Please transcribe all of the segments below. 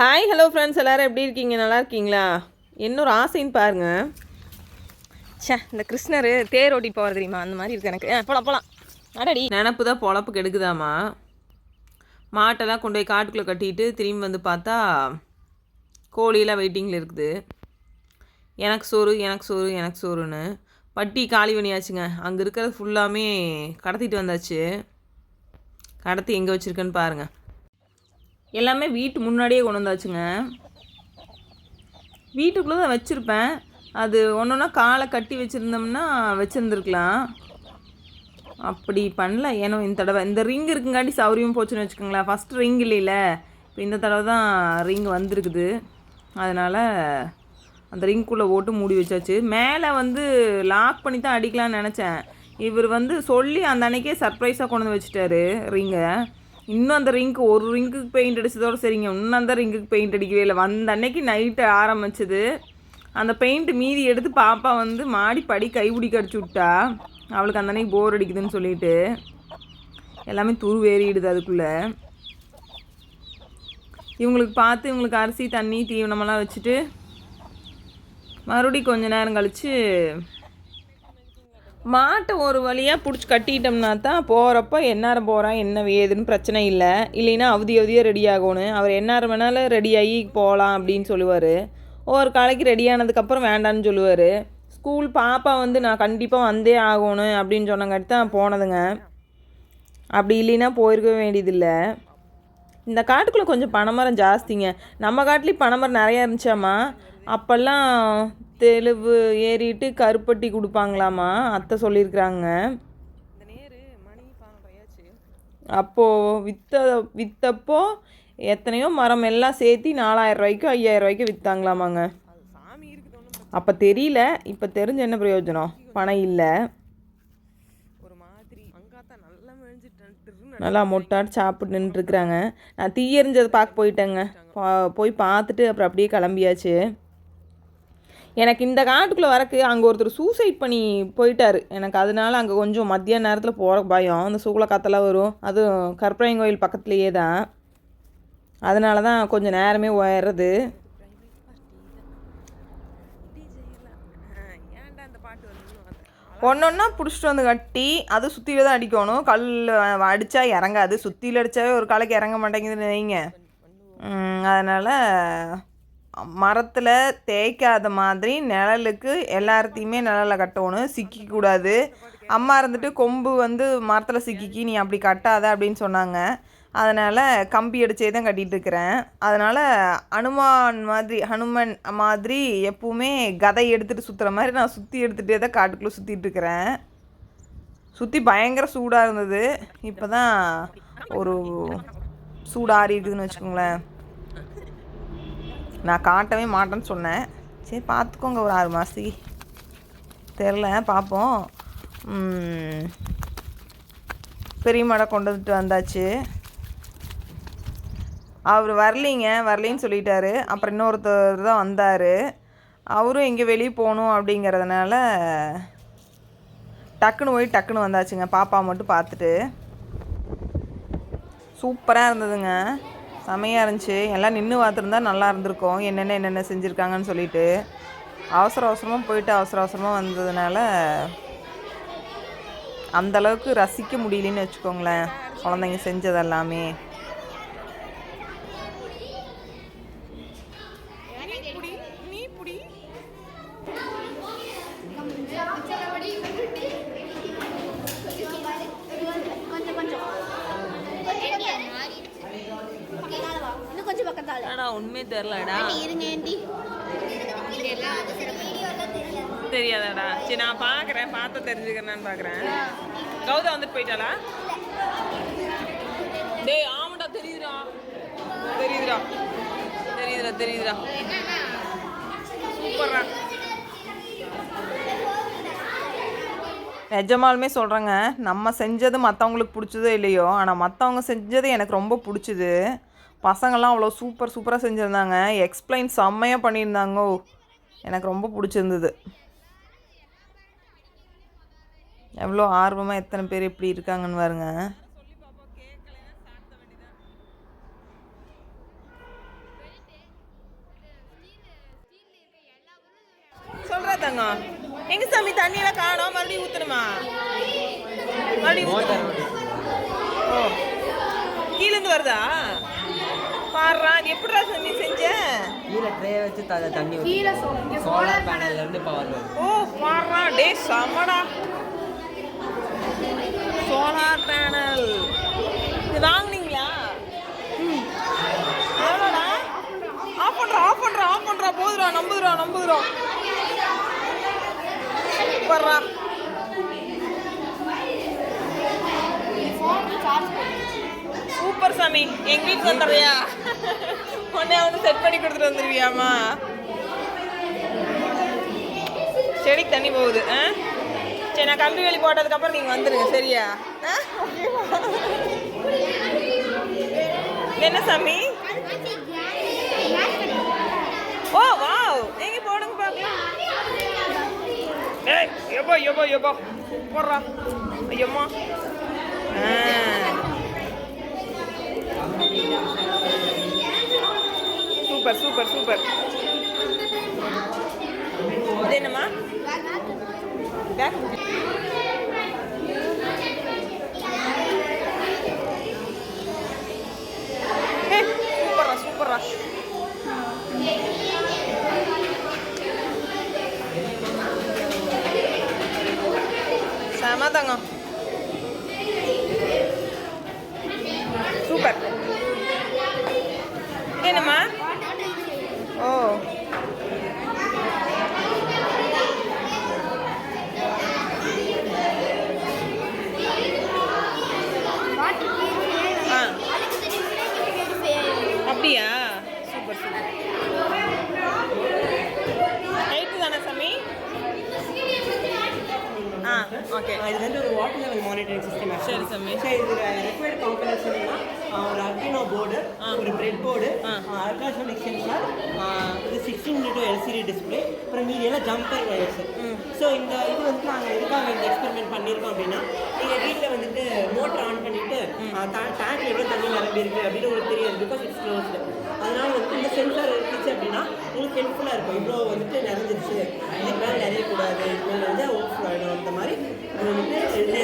Hi hello friends எல்லோரும் எப்படி இருக்கீங்க? நல்லா இருக்கீங்களா? இன்னொரு ஆசைன்னு பாருங்கள் ச்சே இந்த கிருஷ்ணர் தேர் ஓட்டி போகிற தெரியுமா? அந்த மாதிரி இருக்குது எனக்கு. போலாம் போகலாம் அடடி நினப்பு தான் பொழப்பு கெடுக்குதாம்மா மாட்டெல்லாம் கொண்டு போய் காட்டுக்குள்ளே கட்டிட்டு திரும்பி வந்து பார்த்தா கோழியெல்லாம் வெயிட்டிங்கில் இருக்குது. எனக்கு சோறு எனக்கு சோறு எனக்கு சோறுன்னு. பட்டி காலி பண்ணியாச்சுங்க. அங்கே இருக்கிறது ஃபுல்லாமே கடத்திட்டு வந்தாச்சு. கடத்தி எங்கே வச்சுருக்கேன்னு பாருங்கள் எல்லாமே வீட்டு முன்னாடியே கொண்டு வந்தாச்சுங்க வீட்டுக்குள்ளே தான் வச்சுருப்பேன். அது ஒன்று ஒன்றா காலை கட்டி வச்சுருந்தோம்னா வச்சுருந்துருக்கலாம். அப்படி பண்ணல. ஏன்னா இந்த தடவை இந்த ரிங் இருக்குங்காட்டி சௌரியம் போச்சுன்னு வச்சுக்கோங்களேன். ஃபஸ்ட்டு ரிங் இல்லைல்ல இப்போ இந்த தடவை தான் ரிங் வந்திருக்குது. அதனால் அந்த ரிங்குள்ளே போட்டு மூடி வச்சாச்சு. மேலே வந்து லாக் பண்ணி தான் அடிக்கலாம்னு நினச்சேன். இவர் வந்து சொல்லி அந்த அன்னைக்கே சர்ப்ரைஸாக கொண்டு வந்து வச்சுட்டாரு ரிங்கை இன்னும் அந்த ரிங்க்கு ஒரு ரிங்குக்கு பெயிண்ட் அடிச்சதோட சரிங்க. இன்னும் அந்த ரிங்குக்கு பெயிண்ட் அடிக்கவே இல்லை. வந்த அன்னைக்கு நைட்டு ஆரம்பிச்சது. அந்த பெயிண்ட் மீதி எடுத்து பாப்பா வந்து மாடி படி கைப்பிடிக்க அடிச்சு விட்டா. அவளுக்கு அந்த அன்னைக்கு போர் அடிக்குதுன்னு சொல்லிட்டு. எல்லாமே துருவேறிடுது அதுக்குள்ளே. இவங்களுக்கு பார்த்து இவங்களுக்கு அரிசி தண்ணி தீவனமெல்லாம் வச்சுட்டு மறுபடியும் கொஞ்ச நேரம் கழித்து மாட்டை ஒரு வழியாக பிடிச்சி கட்டிட்டோம்னா தான் போகிறப்ப எந்நேரம் போகிறான் என்ன ஏதுன்னு பிரச்சனை இல்லை. இல்லைன்னா அவதி அவதியாக ரெடி ஆகணும். அவர் எந்நேரம் வேணாலும் ரெடி ஆகி போகலாம் அப்படின்னு சொல்லுவார். ஒரு காலைக்கு ரெடி ஆனதுக்கப்புறம் வேண்டான்னு சொல்லுவார். ஸ்கூல் பாப்பா வந்து நான் கண்டிப்பாக வந்தே ஆகணும் அப்படின்னு சொன்னங்காட்டி தான் போனதுங்க. அப்படி இல்லைன்னா போயிருக்க வேண்டியதில்லை. இந்த காட்டுக்குள்ளே கொஞ்சம் பனைமரம் ஜாஸ்திங்க. நம்ம காட்டிலையும் பனைமரம் நிறையா இருந்துச்சாம்மா? அப்போல்லாம் தெலுவு ஏறிட்டு கருப்பட்டி கொடுப்பாங்களாமா? அத்தை சொல்லியிருக்கிறாங்க அப்போது வித்த விற்றப்போ எத்தனையோ மரம் எல்லாம் சேர்த்து நாலாயிரம் ரூபாய்க்கு ஐயாயிரம் ரூபாய்க்கு விற்றாங்களாமாங்க அப்போ தெரியல. இப்போ தெரிஞ்ச என்ன பிரயோஜனம்? பணம் இல்லை. ஒரு மாதிரி அங்காத்தான் நல்லா மொட்டாட்டு சாப்பிட்டு நின்றுட்டுருக்குறாங்க நான் தீ எரிஞ்சதை பார்க்க போயிட்டேங்க. போய் பார்த்துட்டு அப்புறம் அப்படியே கிளம்பியாச்சு. எனக்கு இந்த காட்டுக்குள்ளே வரக்கு அங்கே ஒருத்தர் சூசைட் பண்ணி போயிட்டாரு. எனக்கு அதனால அங்கே கொஞ்சம் மத்திய நேரத்தில் போகிற பயம். அந்த சூளை காத்தெல்லாம் வரும். அதுவும் கற்பரையன் கோயில் பக்கத்துலேயே தான். அதனால தான் கொஞ்சம் நேரமே உயர்றது ஏன்டா பாட்டு ஒன்று ஒன்றா பிடிச்சிட்டு வந்து கட்டி அது சுற்றியில் தான் அடிக்கணும். கல் அடித்தா இறங்காது. சுற்றியில் அடித்தாவே ஒரு காலைக்கு இறங்க மாட்டேங்குதுன்னு வைங்க. அதனால் மரத்தில் தேய்க்காத மாதிரி நிழலுக்கு எல்லாத்தையுமே நிழலில் கட்டணும். சிக்கிக்கூடாது. அம்மா இருந்துட்டு கொம்பு வந்து மரத்தில் சிக்கிக்கி நீ அப்படி கட்டாத அப்படின்னு சொன்னாங்க. அதனால் கம்பி அடிச்சே தான் கட்டிகிட்ருக்கிறேன் அதனால் அனுமான் மாதிரி ஹனுமன் மாதிரி எப்பவுமே கதை எடுத்துகிட்டு சுற்றுற மாதிரி நான் சுற்றி எடுத்துகிட்டே தான் காட்டுக்குள்ளே சுற்றிட்டு இருக்கிறேன் சுற்றி பயங்கர சூடாக இருந்தது. இப்போ தான் ஒரு சூடாக இருக்குதுன்னு வச்சுக்கோங்களேன். நான் காட்டவே மாட்டேன்னு சொன்னேன். சரி பார்த்துக்கோங்க ஒரு ஆறு மாதத்துக்கு தெரில பார்ப்போம். பெரிய மடை கொண்டு வந்துட்டு வந்தாச்சு. அவர் வரலிங்க வரலின்னு சொல்லிட்டாரு. அப்புறம் இன்னொருத்தர் தான் வந்தார். அவரும் எங்கே வெளியே போகணும் அப்படிங்கிறதுனால டக்குன்னு போய் டக்குன்னு வந்தாச்சுங்க. பாப்பா மட்டும் பார்த்துட்டு. சூப்பராக இருந்ததுங்க. செமையாக இருந்துச்சு. எல்லாம் நின்று பார்த்துருந்தா நல்லா இருந்திருக்கும். என்னென்ன என்னென்ன செஞ்சுருக்காங்கன்னு சொல்லிட்டு. அவசர அவசரமாக போயிட்டு அவசர அவசரமாக வந்ததுனால அந்த அளவுக்கு ரசிக்க முடியலன்னு வச்சுக்கோங்களேன். குழந்தைங்க செஞ்சது எல்லாமே நீ புடி தெரிலடா இருங்க ஏண்டி. தெரியாதாடா. சரி நான் பார்க்குறேன் பார்த்து தெரிஞ்சுக்கிறேன்னு பார்க்குறேன் கௌதம் வந்துட்டு போயிட்டாளா? டேய் ஆமாடா தெரியுதுடா. தெரியுதுடா. தெரியுதுடா தெரியுதுடா. சூப்பர்ரா. நிஜமாலுமே சொல்கிறேங்க நம்ம செஞ்சது மற்றவங்களுக்கு பிடிச்சதோ இல்லையோ ஆனால் மற்றவங்க செஞ்சது எனக்கு ரொம்ப பிடிச்சிது. பசங்கள்லாம் அவ்வளோ சூப்பர் சூப்பராக செஞ்சுருந்தாங்க. எக்ஸ்பிளைன் செம்மையாக பண்ணியிருந்தாங்க. எனக்கு ரொம்ப பிடிச்சிருந்தது. எவ்வளோ ஆர்வமாக எத்தனை பேர் எப்படி இருக்காங்கன்னு பாருங்க. சொல்கிறதாங்க எங்க சாமி தண்ணியெல்லாம் காணோம். மறுபடியும் ஊற்றணுமா மறுபடியும் ஊற்றணும் ஓ. கீழேருந்து வருதா? பாடுறா. அது எப்படிடா சாமி செஞ்ச? கீழே ட்ரே வச்சு த தண்ணி ஊத்தி. கீழே சோலார் பேனல்ல இருந்து பவர் ஓ பாடுறா. டே செம்மடா. சோலார் பேனல் இது வாங்குனீங்களா? எவ்வளோடா? ஆஃப் பண்ணுறா ஆஃப் பண்ணுறா ஆஃப் பண்ணுறா போதுடா நம்புதுடா நம்புதுடா. வர்றா சூப்பர் சாமி. எங்க வீட்டுக்கு வந்துடுறியா? உடனே வந்து செட் பண்ணி கொடுத்துட்டு வந்துருவியாமா செடிக்கு தண்ணி போகுது. ஆ? சரி நான் கம்பி வேலி போட்டதுக்கப்புறம் நீங்கள் வந்துடுங்க சரியா? என்ன சாமி? Oh wow! எங்க போடுங்க பார்க்கலாம் ஏய் எபோ எபோ எபோ போடுறா. ஐயம்மா. ஆ. சூப்பர் சூப்பர் சூப்பர் இது என்னம்மா பேக் ஏய், சூப்பர்ரா சூப்பர்ரா செம தங்கம் சூப்பர் என்னம்மா ஓ ஆ அப்படியா சூப்பர் சூப்பர் நைட்டு தானே சாமி ஆ ஓகே இது வந்து ஒரு வாட்டர் லெவல் மானிட்டரிங் சிஸ்டம் சரி சாமி. சரி இதில் ரெக்வயர்ட் என்னன்னா ஒரு அர்டினோ போர்டு ஒரு பிரெட் போர்டு. அல்ட்ராசோனிக் சென்சார் இது சிக்ஸ்டீன் டூ எல்சிடி டிஸ்பிளே அப்புறம் மீதி எல்லாம் ஜம்பர் வயர்ஸ் ஸோ இந்த இது வந்து நாங்கள் எதுக்காக இந்த எக்ஸ்பெரிமெண்ட் பண்ணியிருக்கோம் அப்படின்னா நீங்கள் வீட்டில் வந்துட்டு மோட்டர் ஆன் பண்ணிட்டு டேங்க் எவ்வளோ தண்ணி நிரம்பி இருக்கு அப்படின்னு உங்களுக்கு தெரியாது பிகாஸ் இட்ஸ் க்ளோஸ்டு அதனால வந்து இந்த சென்சார் இருந்துச்சு அப்படின்னா உங்களுக்கு ஹெல்ப்ஃபுல்லாக இருக்கும். இவ்வளோ வந்துட்டு நிறைஞ்சிருச்சு இதுக்கு மேலே நிறையக்கூடாது. இது மேலே வந்து ஓவர் ஆகிடும் அந்த மாதிரி இது வந்துட்டு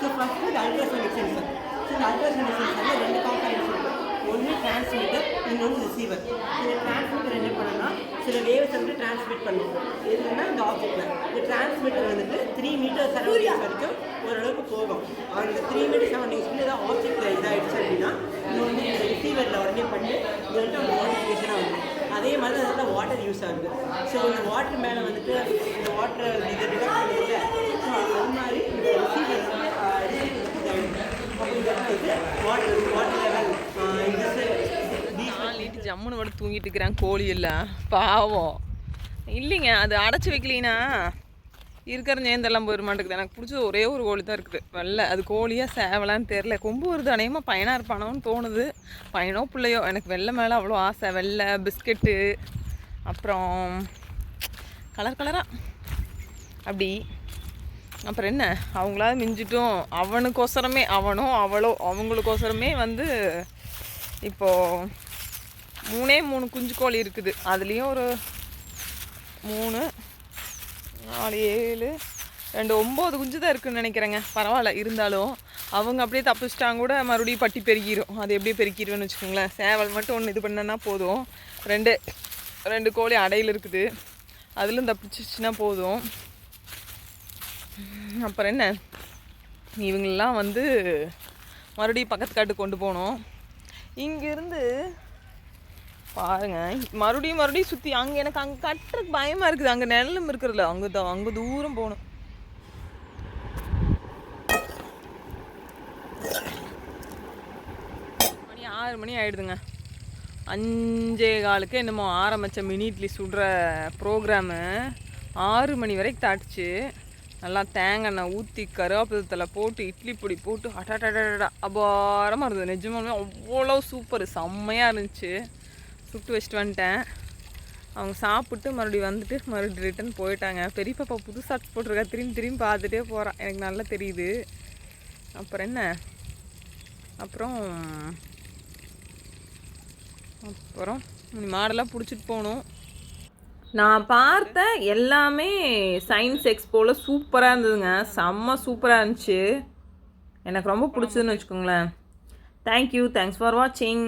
ஸோ ஃபஸ்ட்டு இது அல்ட்ராசோனிக் சென்சார் ஸோ இந்த அல்ட்ராசோனிக் சென்சாரில் ரெண்டு காம்பனன்ஸ் இருக்குது ஒன்று டிரான்ஸ்மிட்டர் இன்னொன்று ரிசீவர் இந்த டிரான்ஸ்மிட்டர் என்ன பண்ணுன்னா சில வேவ்ஸ் வந்து டிரான்ஸ்மிட் பண்ணும். எதுனா இந்த ஆப்ஜெக்டில் இந்த டிரான்ஸ்மிட்டர் வந்துட்டு த்ரீ மீட்டர் சரௌண்டிங்ஸ் வரைக்கும் ஓரளவுக்கு போகும். அந்த த்ரீ மீட்டர் சரௌண்டிங்ஸ்க்கு ஏதாவது ஆப்ஜெக்டில் இதாகிடுச்சு அப்படின்னா இது வந்து இந்த ரிசீவரில் உடனே பண்ணி இது வந்து ஒரு வருது அதே மாதிரி அதில் வாட்டர் யூஸ் ஆகுது ஸோ இந்த வாட்டர் மேலே வந்துட்டு இந்த வாட்டர் இதை டிடெக்ட் பண்ணுறது ஸோ அது மாதிரி இந்த ரிசீவர் வந்து ஆஹ், receiver வந்து இதாகிடுது அப்போ இதெல்லாம் இது வாட்டர் வாட்டர் லெவல் இது நைட்டு ஜம்முன்னு மட்டும் தூங்கிட்டு இருக்கிறான் கோழி எல்லாம் பாவம். இல்லைங்க அது அடைச்சி வைக்கலினா இருக்கிற நேந்தெல்லாம் போயிட மாட்டேங்குது எனக்கு பிடிச்சது ஒரே ஒரு கோழி தான் இருக்குது. வெள்ளை. அது கோழியாக சேவலான்னு தெரில கொம்பு வருது அநேகமாக பையனாக இருப்பானோன்னு தோணுது. பையனோ பிள்ளையோ எனக்கு வெள்ளை மேலே அவ்வளோ ஆசை. வெள்ளை பிஸ்கெட்டு அப்புறம் கலர் கலராக அப்படி. அப்புறம் என்ன? அவங்களாவது மிஞ்சிட்டும். அவனுக்கோசரமே அவனோ அவளோ அவங்களுக்கோசரமே வந்து இப்போது மூணே மூணு குஞ்சு கோழி இருக்குது. அதுலேயும் ஒரு மூணு நாலு ஏழு ரெண்டு ஒம்பது குஞ்சு தான் இருக்குதுன்னு நினைக்கிறேங்க. பரவாயில்ல இருந்தாலும் அவங்க அப்படியே தப்பிச்சிட்டாங்க கூட மறுபடியும் பட்டி பெருகிடும் அது எப்படியே பெருக்கிடுவேன்னு வச்சுக்கோங்களேன். சேவல் மட்டும் ஒன்று இது பண்ணனா போதும். ரெண்டு ரெண்டு கோழி அடையில் இருக்குது. அதிலும் தப்பிச்சிச்சுன்னா போதும். அப்புறம் என்ன? இவங்களெலாம் வந்து மறுபடியும் பக்கத்து காட்டுக்கு கொண்டு போகணும் இங்கேருந்து பாருங்க. மறுபடியும் மறுபடியும் சுற்றி அங்கே எனக்கு அங்கே கட்டுறதுக்கு பயமாக இருக்குது. அங்கே நிலம் இருக்கிறதுல. அங்கே தான் அங்கே தூரம் போகணும். மணி ஆறு மணி ஆயிடுதுங்க. அஞ்சே காலுக்கு என்னமோ ஆரம்பித்த மினி இட்லி சுடுற ப்ரோக்ராமு ஆறு மணி வரைக்கும் தாட்டுச்சு. நல்லா தேங்காய் எண்ணெய் ஊற்றி கருவேப்பிலை போட்டு இட்லி பொடி போட்டு அடாடா அபாரமாக இருந்தது. நிஜமாலுமே அவ்வளோ சூப்பர் செம்மையாக இருந்துச்சு. சுட்டு வச்சுட்டு வந்துட்டேன். அவங்க சாப்பிட்டு மறுபடியும் வந்துட்டு மறுபடியும் ரிட்டன் போயிட்டாங்க. பெரிய பாப்பா புது ஷார்ட்ஸ் போட்டிருக்கா. திரும்பி திரும்பி பார்த்துட்டே போகிறான் எனக்கு நல்லா தெரியுது. அப்புறம் என்ன? அப்புறம் அப்புறம் நீ மாடெல்லாம் பிடிச்சிட்டு போகணும். நான் பார்த்த எல்லாமே சயின்ஸ் எக்ஸ்போவில் சூப்பராக இருந்ததுங்க. செம்ம சூப்பராக இருந்துச்சு. எனக்கு ரொம்ப பிடிச்சதுன்னு வச்சுக்கோங்களேன். தேங்க்யூ தேங்க்ஸ் ஃபார் வாட்சிங்